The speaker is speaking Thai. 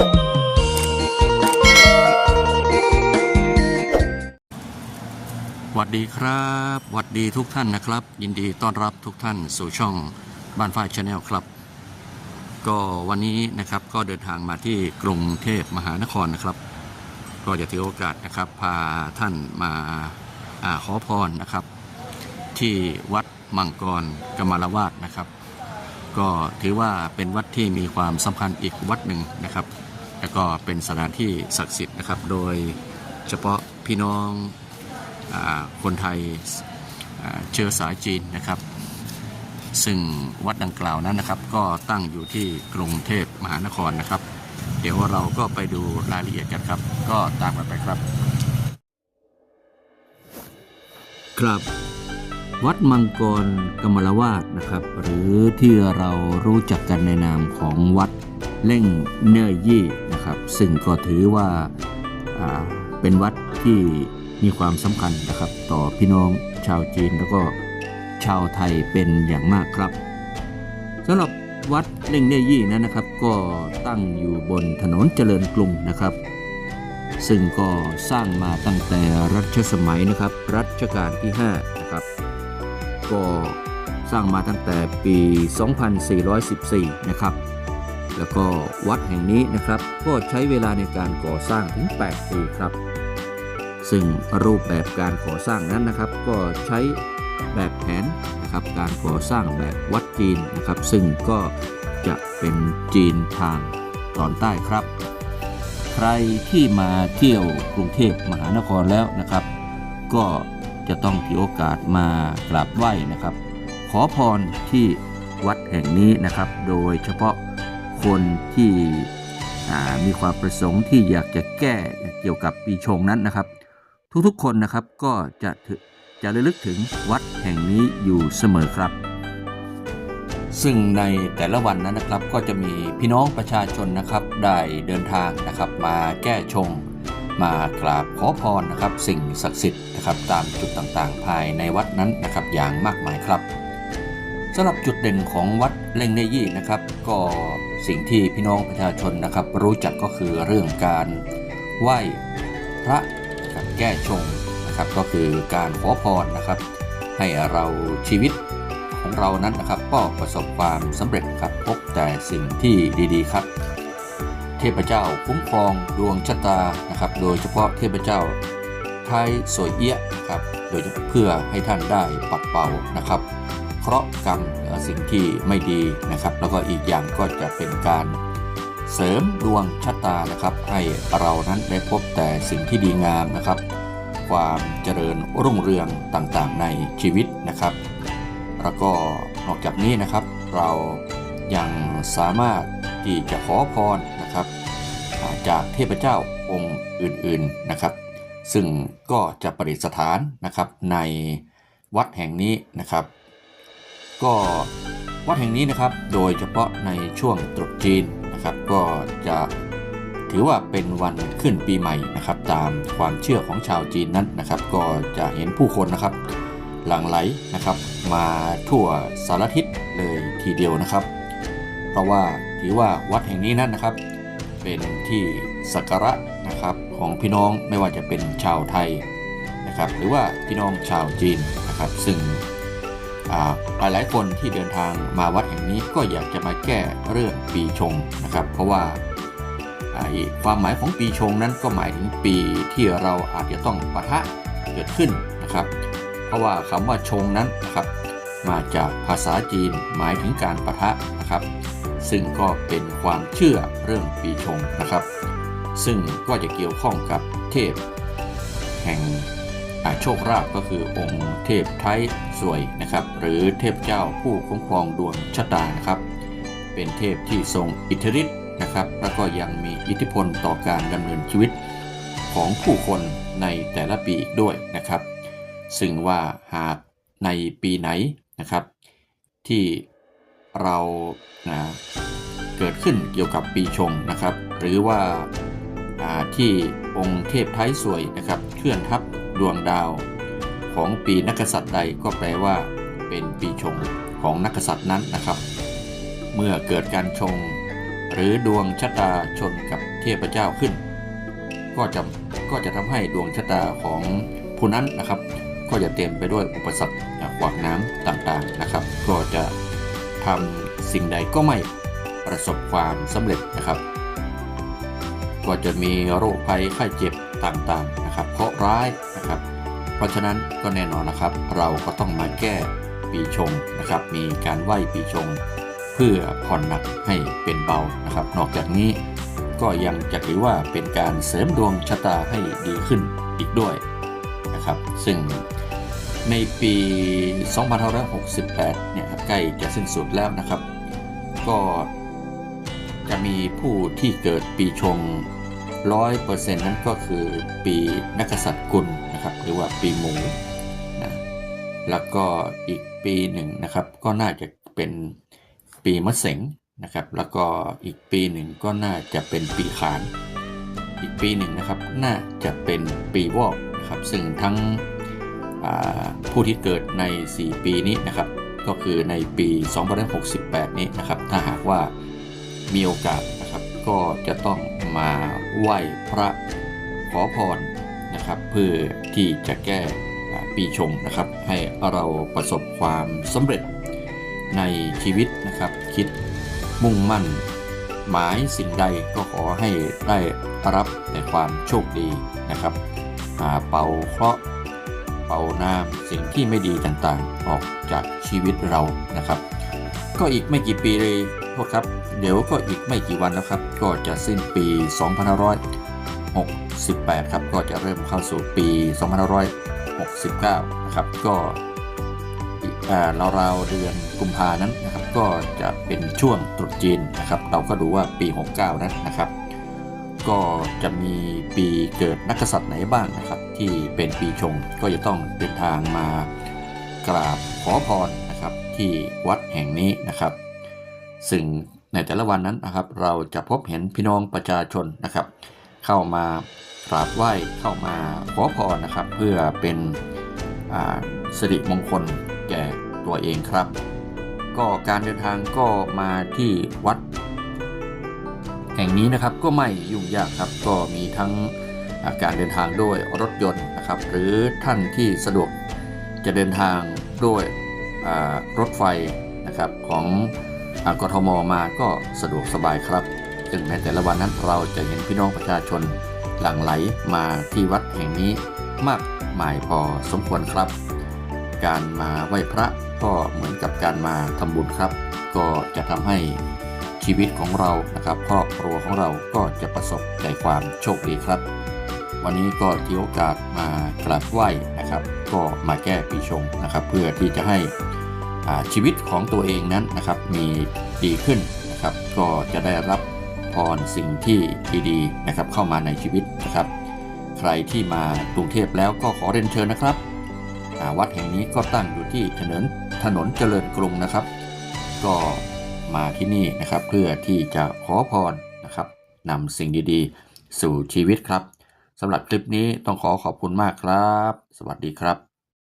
สวัสดีครับสวัสดีทุกท่านนะครับ ยินดีต้อนรับทุกท่านสู่ช่องบ้านฝ้ายชาแนลครับ ก็วันนี้นะครับก็เดินทางมาที่กรุงเทพมหานครนะครับ ก็จะถือโอกาสนะครับพาท่านมาอาขอพรนะครับ ที่วัดมังกรกมารวาสนะครับ ก็ถือว่าเป็นวัดที่มีความสำคัญอีกวัดหนึ่งนะครับ แล้วก็เป็นสถานที่ศักดิ์สิทธิ์นะครับ โดยเฉพาะพี่น้องอคนไทยเชื้อสายจีนนะครับ ซึ่งวัดดังกล่าวนั้นนะครับ ก็ตั้งอยู่ที่กรุงเทพมหานครนะครับ เดี๋ยวเราก็ไปดูรายละเอียดกันครับ ก็ตามกันไปครับ ครับวัดมังกรกมลวาสนะครับ หรือที่เรารู้จักกันในนามของวัดเล่งเน่ยยี่ นะครับ ซึ่งก็ถือว่าาเป็นวัดที่มีความสำคัญนะครับ ต่อพี่น้องชาวจีนแล้วก็ชาวไทยเป็นอย่างมากครับสำหรับวัดเล่งเน่ยยี่นั้นนะครับ ก็ตั้งอยู่บนถนนเจริญกรุงนะครับ ซึ่งก็สร้างมาตั้งแต่รัชสมัยนะครับ รัชกาลที่5นะครับก็สร้างมาตั้งแต่ปี 2414 นะครับ แล้วก็วัดแห่งนี้นะครับก็ใช้เวลาในการก่อสร้างถึง 8 ปีครับ ซึ่งรูปแบบการก่อสร้างนั้นนะครับ ก็ใช้แบบแผนนะครับการก่อสร้างแบบวัดจีนนะครับ ซึ่งก็จะเป็นจีนทางตอนใต้ครับ ใครที่มาเที่ยวกรุงเทพมหานครแล้วนะครับ ก็จะต้องถือโอกาสมากราบไหว้นะครับ ขอพรที่วัดแห่งนี้นะครับ โดยเฉพาะ คนที่มีความประสงค์ที่อยากจะแก้เกี่ยวกับปีชงนั้นนะครับ ทุกๆคนนะครับก็จะถึจะระลึกถึงวัดแห่งนี้อยู่เสมอครับ ซึ่งในแต่ละวันนั้นนะครับก็จะมีพี่น้องประชาชนนะครับได้เดินทางนะครับมาแก้ชง มากราบขอพรนะครับ สิ่งศักดิ์สิทธิ์นะครับตามจุดต่างๆ ภายในวัดนั้นนะครับอย่างมากมายครับ สำหรับจุดเด่นของวัดเล่งเนยี่นะครับ ก็สิ่งที่พี่น้องประชาชนนะครับ รู้จักก็คือเรื่องการไหว้พระนะครับแก้ชงนะครับ ก็คือการขอพรนะครับ ให้เราชีวิตของเรานั้นนะครับก็ประสบความสำเร็จครับพบแต่สิ่งที่ดีๆครับ เทพเจ้าคุ้มครองดวงชะตานะครับ โดยเฉพาะเทพเจ้าไทยสวยเอี้ยะนะครับโดยเพื่อให้ท่านได้ปัดเป่านะครับ เคราะห์กรรมสิ่งที่ไม่ดีนะครับ แล้วก็อีกอย่างก็จะเป็นการเสริมดวงชะตานะครับ ให้เรานั้นได้พบแต่สิ่งที่ดีงามนะครับ ความเจริญรุ่งเรืองต่างๆในชีวิตนะครับ แล้วก็นอกจากนี้นะครับ เรายังสามารถที่จะขอพรนะครับาจากเทพเจ้าองค์อื่นๆนะครับ ซึ่งก็จะประดิษฐานนะครับในวัดแห่งนี้นะครับ ก็วัดแห่งนี้นะครับโดยเฉพาะในช่วงตรุษจีนนะครับ ก็จะถือว่าเป็นวันขึ้นปีใหม่นะครับ ตามความเชื่อของชาวจีนนั้นนะครับ ก็จะเห็นผู้คนนะครับ หลั่งไหลนะครับ มาทั่วสารทิศเลยทีเดียวนะครับ เพราะว่าถือว่าวัดแห่งนี้นั้นนะครับ เป็นที่สักการะนะครับของพี่น้องไม่ว่าจะเป็นชาวไทยนะครับ หรือว่าพี่น้องชาวจีนนะครับ ซึ่ง อ่าหลายคนที่เดินทางมาวัดแห่งนี้ก็อยากจะมาแก้เรื่องปีชงนะครับ เพราะว่าความหมายของปีชงนั้นก็หมายถึงปีที่เราอาจจะต้องปะทะเกิดขึ้นนะครับ เพราะว่าคำว่าชงนั้นนะครับ มาจากภาษาจีนหมายถึงการปะทะนะครับ ซึ่งก็เป็นความเชื่อเรื่องปีชงนะครับ ซึ่งก็จะเกี่ยวข้องกับเทพ แห่ง โชคราภก็คือองค์เทพไทยสวยนะครับ หรือเทพเจ้าผู้คุ้มครองดวงชะตานะครับ เป็นเทพที่ทรงอิทธิฤทธิ์นะครับ แล้วก็ยังมีอิทธิพลต่อการดำเนินชีวิตของผู้คนในแต่ละปีอีกด้วยนะครับ ซึ่งว่าหากในปีไหนนะครับ ที่เรานะเกิดขึ้นเกี่ยวกับปีชงนะครับ หรือว่าอ่าที่องค์เทพไทยสวยนะครับ เคลื่อนทับ ดวงดาวของปีนักษัตริย์ใดก็แปลว่า เป็นปีชงของนักษัตริย์นั้นนะครับ เมื่อเกิดการชง หรือดวงชะตาชนกับเทพเจ้าขึ้น ก็จะก็จะทำให้ดวงชะตาของผู้นั้นนะครับ ก็จะเต็มไปด้วยอุปสรรคขวากน้ำต่างๆนะครับ ก็จะทำสิ่งใดก็ไม่ประสบความสำเร็จนะครับ ก็จะมีโรคภัยไข้เจ็บต่างๆนะครับ เคราะห์ร้าย นะครับ เพราะฉะนั้นก็แน่นอนนะครับ เราก็ต้องมาแก้ปีชงนะครับ มีการไหว้ปีชง เพื่อผ่อนหนักให้เป็นเบานะครับ นอกจากนี้ก็ยังจะถือว่าเป็นการเสริมดวงชะตาให้ดีขึ้นอีกด้วยนะครับ ซึ่งในปี 2568 เนี่ยครับใกล้จะสิ้นสุดแล้วนะครับ ก็จะมีผู้ที่เกิดปีชง 100%นั้นก็คือปีนักษัตริย์กุล นะครับหรือว่าปีหมูนะแล้วก็อีกปีหนึ่งนะครับ ก็น่าจะเป็นปีมะเสงนะครับ แล้วก็อีกปีหนึ่งก็น่าจะเป็นปีขาน อีกปีหนึ่งนะครับน่าจะเป็นปีวอกนะครับซึ่งทั้งผู้ที่เกิดใน 4 ปีนี้นะครับ ก็คือในปี 2568 นี้นะครับ ถ้าหากว่ามีโอกาสนะครับ ก็จะต้องมาไหว้พระขอพร นะครับเพื่อที่จะแก้ปีชงนะครับ ให้เราประสบความสำเร็จในชีวิตนะครับ คิดมุ่งมั่น หมายสิ่งใดก็ขอให้ได้รับแต่ความโชคดีนะครับอ่าเป่าเคราะห์เป่านามสิ่งที่ไม่ดีต่างๆ ออกจากชีวิตเรานะครับ ก็อีกไม่กี่ปีเลยโทษครับ เดี๋ยวก็อีกไม่กี่วันแล้วครับ ก็จะสิ้นปี 68 ครับ ก็จะเริ่มเข้าสู่ปี 2569 นะครับ ก็อีกอ่าราวๆเดือนกุมภานั้นนะครับ ก็จะเป็นช่วงตรุษจีนนะครับ เราก็ดูว่าปี 69 นั้นนะครับ ก็จะมีปีเกิดนักกษัตริย์ไหนบ้างนะครับ ที่เป็นปีชงก็จะต้องเดินทางมากราบขอพรนะครับที่วัดแห่งนี้นะครับ ซึ่งในแต่ละวันนั้นนะครับ เราจะพบเห็นพี่น้องประชาชนนะครับ เข้ามากราบไหว้เข้ามาขอพรนะครับ เพื่อเป็นสิริมงคลแก่ตัวเองครับ ก็การเดินทางก็มาที่วัด แห่งนี้นะครับก็ไม่ยุ่งยากครับก็มีทั้งาการเดินทางด้วยรถยนต์นะครับ หรือท่านที่สะดวกจะเดินทางด้วยรถไฟนะครับของอกทมมาก็สะดวกสบายครับ ซึ่งในแต่ละวันนั้นเราจะเห็นพี่น้องประชาชน หลั่งไหลมาที่วัดแห่งนี้มากมายพอสมควรครับ การมาไหว้พระก็เหมือนกับการมาทำบุญครับ ก็จะทำให้ชีวิตของเรานะครับครอบครัวของเราก็จะประสบแต่ความโชคดีครับ วันนี้ก็ที่โอกาสมากราบไหว้นะครับ ก็มาแก้ปีชงนะครับ เพื่อที่จะให้ชีวิตของตัวเองนั้นนะครับมีดีขึ้นนะครับ ก็จะได้รับ รสิ่งที่ดีๆนะครับเข้ามาในชีวิตนะครับ ใครที่มากรุงเทพแล้วก็ขอเรียนเชิญนะครับ วัดแห่งนี้ก็ตั้งอยู่ที่ถนนถนนเจริญกรุงนะครับ ก็มาที่นี่นะครับเพื่อที่จะขอพรนะครับนำสิ่งดีๆ สู่ชีวิตครับสำหรับคลิปนี้ต้องขอขอบคุณมากครับ สวัสดีครับ